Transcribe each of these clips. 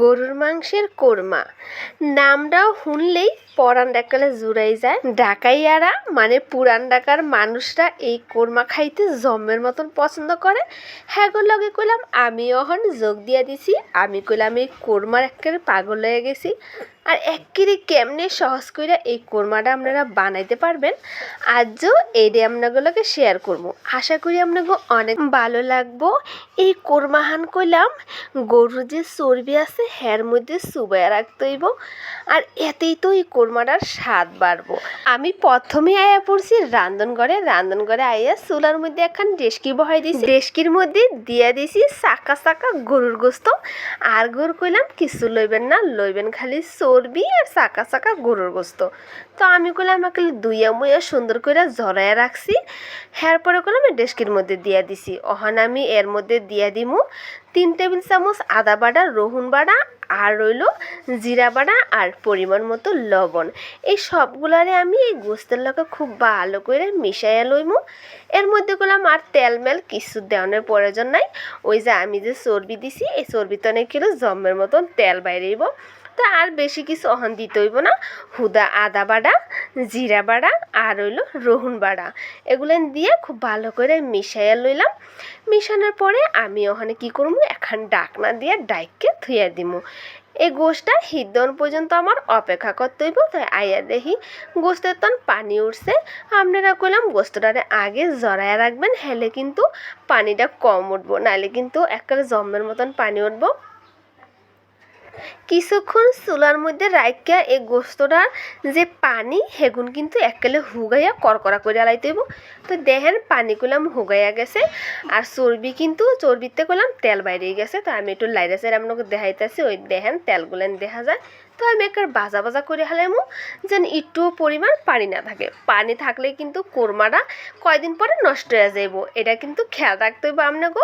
গরুর মাংসের কোরমা। নামটাও শুনলেই পরান ডাকালে জুড়াই যায়। ডাকাইয়ারা মানে পুরান ডাকার মানুষরা এই কোরমা খাইতে জমের মতন পছন্দ করে। হ্যাঁ গো, লগে কইলাম, আমিও হন যোগ দিয়া দিছি। আমি কইলাম, এই কোরমার একেবারে পাগল হয়ে গেছি। আর একেবারে কেমনে সহজ কইরা এই কোরমাটা আপনারা বানাইতে পারবেন, আজও এইটা আপনাগুলোকে শেয়ার করব। আশা করি আপনাকে অনেক ভালো লাগবো। এই কোরমাহান কইলাম, গরুর যে চর্বি আছে হ্যার মধ্যে চুবাইয়া রাখতে হইব, আর এতেই তো এই কোরমাটার স্বাদ বাড়বো। আমি প্রথমে আয়া পড়ছি রান্ধনঘরে রান্ধনঘরে আইয়া চুলার মধ্যে একখান ডেস্কি বহাই দিছি। ডেস্কির মধ্যে দিয়া দিছি চাকা চাকা গরুর গোস্ত। আর গরু কইলাম, কিছু লইবেন না, লইবেন খালি চর্বি আর চাকা চাকা গরুর গোস্ত। তো আমি কইলাম আমাকে দুইয়া মুইয়া সুন্দর করে জড়াইয়া রাখছি। হ্যার পরে কইলাম ডেস্কির মধ্যে দিয়া দিছি। অহন আমি এর মধ্যে দিয়া দিমু। তিন টেবিল চামচ আদা বাটা রসুন বাটা আর রইল জিরা বাটা আর পরিমাণ মতো লবণ। এই সবগুলারে আমি এই গোস্তের লগে খুব ভালো করে মিশাইয়া লইমু। এর মধ্যে করলাম আর তেল মেল কিছু দেওয়ানোর প্রয়োজন নাই। ওই যে আমি যে চর্বি দিছি, এই চর্বিতে অনেক কিলো জমের মতন তেল বাইরেইব তা আর বেশি কিছু অহন দিতে হইব না। হুদা আদা বাড়া, জিরা বাটা আর হইল রহুন বাটা এগুলো দিয়ে খুব ভালো করে মিশাইয়া লইলাম। মিশানোর পরে আমি ওখানে কি করব? এখন ডাকনা দিয়ে ডাইককে থুইয়া দিমু। এই গোষ্ঠটা হিদ্দন পর্যন্ত আমার অপেক্ষা করতে হইব, তাই আইয়া দেখি গোস্তের তন পানি উঠছে। আপনারা কইলাম গোস্তটারে আগে জড়াইয়া রাখবেন, হেলে কিন্তু পানিটা কম উঠবো নাহলে কিন্তু একেবারে জম্মের মতন পানি উঠবো। কিছুক্ষণ চুলার মধ্যে রাইকা এই গোস্তটার যে পানি সেগুন কিন্তু একেলে হুগাইয়া করকরা করে আলাইতে হইব তো দেখেন পানি হুগাইয়া গেছে আর চর্বি কিন্তু চর্বিতে করলাম তেল বাইরে গেছে। তো আমি একটু লাইরা সাইড আপনাকে দেখাইতেছি ওই দেখেন তেলগুলেন দেখা যায়। তো আমি একবার বাজা বাজা করে হালাইমু যেন একটু পরিমাণ পানি না থাকে পানি থাকলে কিন্তু কোরমাটা কয়দিন পরে নষ্ট হয়ে যাইব এটা কিন্তু খেয়াল রাখতে হইব আপনাকে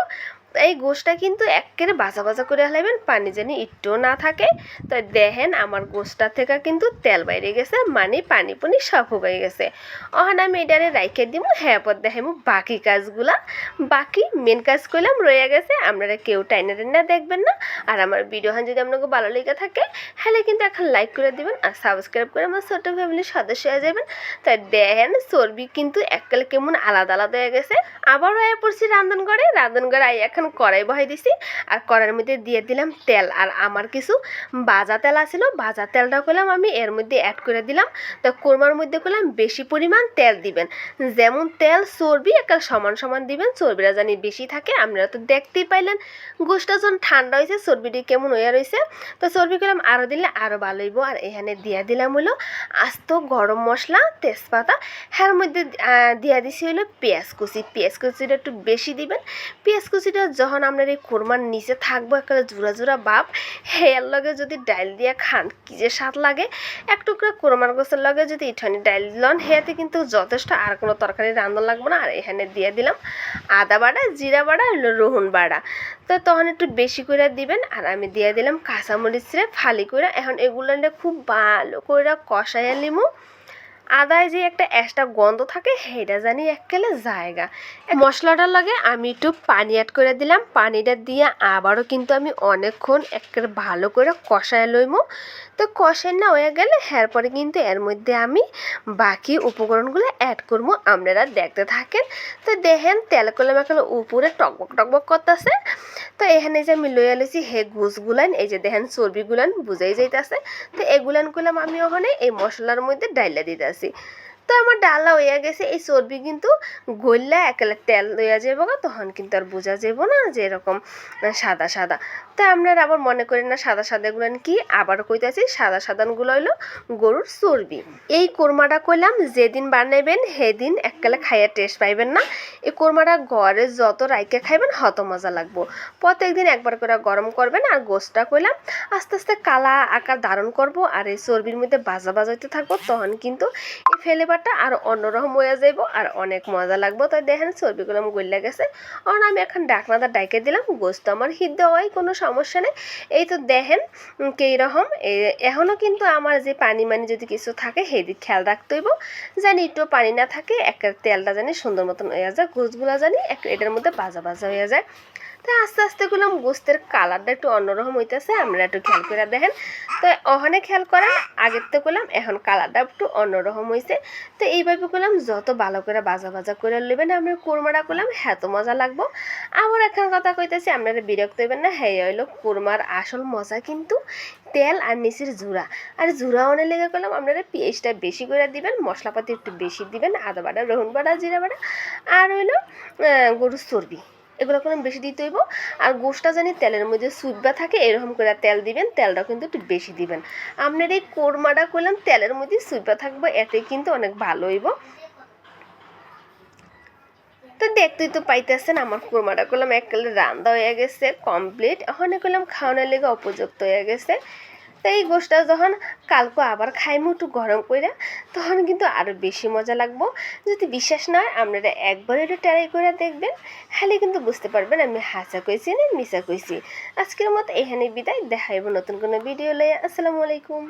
এই গোশটা কিন্তু একেবারে বাজা বাজা করে হালাইবেন, পানি যেন একটুও না থাকে। তো দেখেন আমার গোশটা থেকে কিন্তু তেল বাইরে গেছে মানে পানি পানি সব হয়ে গেছে। অহন আমি এটারে রাইখে দিব হ্যাঁ পর দেখাইমু বাকি কাজগুলা। বাকি মেন কাজ করলাম রয়ে গেছে, আপনারা কেউ টাইনা টাইনা দেখবেন না। আর আমার ভিডিও হান যদি আপনাকে ভালো লেগে থাকে হলে কিন্তু এখন লাইক করে দিবেন আর সাবস্ক্রাইব করে আমার ছোট ফ্যামিলির সদস্য হয়ে যাবেন। তাই দেখেন, চর্বি কিন্তু এককালে কেমন আলাদা আলাদা হয়ে গেছে। আবার হয়ে পড়ছি রান্ধনঘরে রান্ধনঘরে আই এখন কড়াই বহাই দিছি, আর কড়াইয়ের মধ্যে দিয়ে দিলাম তেল। আর আমার কিছু বাজা তেল আছিল বাজা তেলটা করলাম আমি, এর মধ্যে অ্যাড করে দিলাম। তো কোরমার মধ্যে করলাম বেশি পরিমাণ তেল দিবেন। যেমন তেল চর্বি একটা সমান সমান দিবেন, চর্বিটা জানি বেশি থাকে, আপনারা তো দেখতেই পাইলেন। গোষ্ঠটা যখন ঠান্ডা হয়েছে চর্বিটি কেমন হয়ে রয়েছে তো চর্বি করলাম আরও দিলে আরও ভালো হইব। আর এখানে দিয়া দিলাম হলো আস্ত গরম মশলা, তেজপাতা। হ্যার মধ্যে দিয়া দিছি হলো পেঁয়াজ কুচি। পেঁয়াজ কুচিটা একটু বেশি দিবেন। পেঁয়াজ কুচিটা যখন আপনার এই কোরমার নিচে থাকব একটা জোড়া জোড়া বাপ, হেয়ার লগে যদি ডাইল দিয়ে খান, কি যে স্বাদ লাগে। এক টুকরা কোরমার গোছের লগে যদি ইঠানি ডাইল দিলেন হেয়াতে কিন্তু যথেষ্ট আর কোনো তরকারি রান্ধন লাগবে না। আর এখানে দিয়ে দিলাম আদা বাটা জিরা আর রহুন বাটা তো তখন একটু বেশি করে দিবেন, আর আমি দিয়ে দিলাম কাঁচামরিচরে ফালি করে এখন এগুলো খুব ভালো করে কষাইয়া লিমু আদায় যে একটা এক্সট্রা গন্ধ থাকে সেটা জানি এককেলে জায়গা। মশলাটার লাগে, আমি একটু পানি অ্যাড করে দিলাম। পানিটা দিয়ে আবারও কিন্তু আমি অনেকক্ষণ একেবারে ভালো করে কষায় লইমো। তো কষায় না হয়ে গেলে পরে কিন্তু এর মধ্যে আমি বাকি উপকরণগুলো অ্যাড করব আপনারা দেখতে থাকেন। তো দেখেন তেল কলে মাখালে উপরে টকবক টকবক করতেছে। তো এখানে যে আমি লইয়া লইছি, হে গুছগুলান এই যে দেখেন চর্বিগুলান বুঝাই যাইতাছে। তো এগুলান করলাম আমি ওখানে এই মশলার মধ্যে ডাইলা দিতেছি। 对。তো আমার ডালা হইয়া গেছে, এই চর্বি কিন্তু গললে একেলা তেল লইয়া যাব তখন কিন্তু আর বোঝা যাব না যে এরকম সাদা সাদা। তা আপনারা আবার মনে করি না সাদা সাদাগুলো কি আবার কইতাছি, সাদা সাদানগুলো হইল গরুর চর্বি। এই কোরমাটা কইলাম, যেদিন বানাইবেন সেদিন এককালে খাইয়া টেস্ট পাইবেন না। এই কোরমাটা ঘরে যত রাইকে খাইবেন হত মজা লাগবো। প্রত্যেক দিন একবার করে গরম করবেন আর গোসটা কইলাম, আস্তে আস্তে কালা আকার ধারণ করব আর এই চর্বির মধ্যে বাজা বাজাইতে থাকব, তখন কিন্তু এই ফ্লেভারটা আর অন্যরকম হয়ে যাইব আর অনেক মজা লাগবো। তাই দেখেন চর্বিগুলো আমার গইলা গেছে। আর আমি এখন ডাকনাটা ডাইকে দিলাম গোস্ত আমার হিট দেওয়াই কোনো সমস্যা নেই। এই তো দেখেন উম, কীরকম এ- এখনও কিন্তু আমার যে পানি মানি যদি কিছু থাকে সেদিক খেয়াল রাখতে হইব। জানি একটু পানি না থাকে এক তেলটা জানি সুন্দর মতন হয়ে যায় গোসগুলা জানি এক এটার মধ্যে বাজা বাজা হয়ে যায়। তো আস্তে আস্তে করলাম গোস্তের কালারটা একটু অন্যরকম হইতেছে, আমরা একটু খেয়াল করে দেখেন। তো ওখানে খেয়াল করেন, আগের তো করলাম এখন কালারটা একটু অন্যরকম হয়েছে তো এইভাবে করলাম যত ভালো করে বাজা বাজা করে নেবেন আমরা কোরমাটা করলাম এত মজা লাগবো। আবার এখন কথা কইতেছি, আপনারা বিরক্ত হইবেন না হ্যাঁ হইল কোরমার আসল মজা কিন্তু তেল আর নিচের জুড়া আর জুড়া অনেক লেগে করলাম আপনারা পেঁয়াজটা বেশি করে দিবেন, মশলাপাতি একটু বেশি দিবেন, আদা বাটা রসুন বাটা, জিরা বাটা, আর হইল গরুর চর্বি। এগুলো কোনো বেশি দিতে হইব। আর গোষ্ঠটা জানি তেলের মধ্যে সুইবা থাকে, এরকম করে তেল দিবেন তেলটা কিন্তু একটু বেশি দিবেন। আপনার এই কোরমাটা করলাম, তেলের মধ্যে সুইবা থাকবে, এতে কিন্তু অনেক ভালো হইব। তো দেখতেই তো পাইতেছেন, আমার কোরমাটা করলাম এককালে রান্দা হয়ে গেছে কমপ্লিট ওখানে করলাম, খাওয়ানোর লেগে উপযুক্ত হয়ে গেছে। তো এই গোষ্ঠটা যখন কালকে আবার খাইমু একটু গরম করে তখন কিন্তু আরও বেশি মজা লাগবো। যদি বিশ্বাস না হয়, আপনারা একবার একটু ট্রাই করে দেখবেন। খালি কিন্তু বুঝতে পারবেন আমি হাসা কইছি না মিশা কইছি। আজকের মতো এখানে বিদায়। দেখাইব নতুন কোনো ভিডিও লয়ে আসসালামু আলাইকুম।